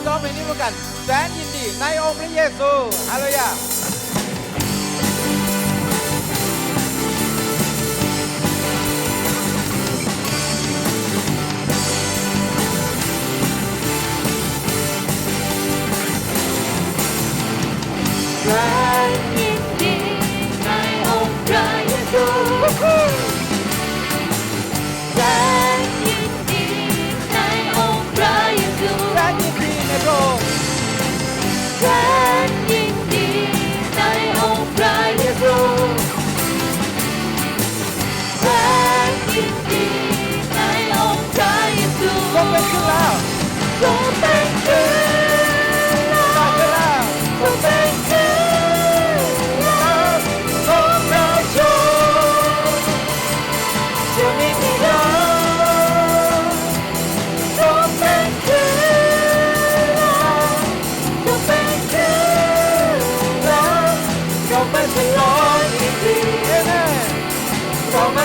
ก็ร้องเพลงนี้เหมือนกัน แสนยินดีในองค์พระเยซูฮาเลลูยา แล้เป็นคืนได้วลาก็เป็นคืนรักของเราโชว์จะไม่มีดาวก็เป็นคืนรักก็เป็นคืนรักเราไม่ทะเอีกทีเราไม่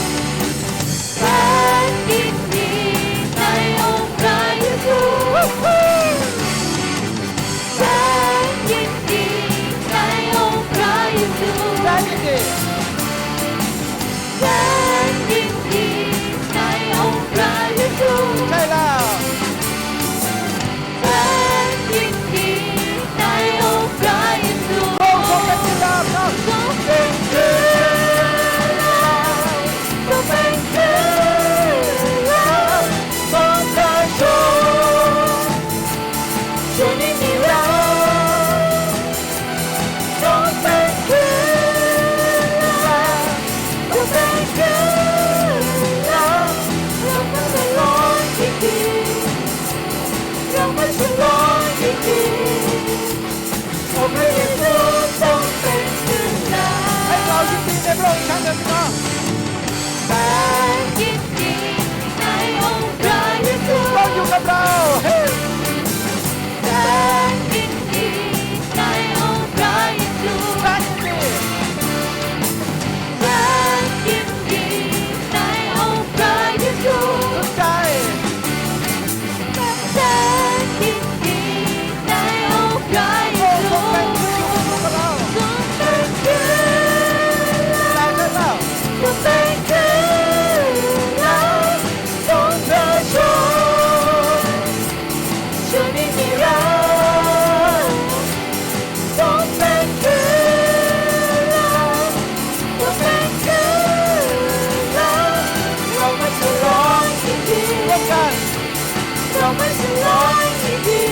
life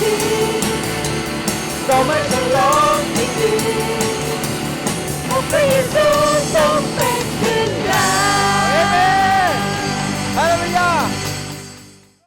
so much alone with you. Oh, please.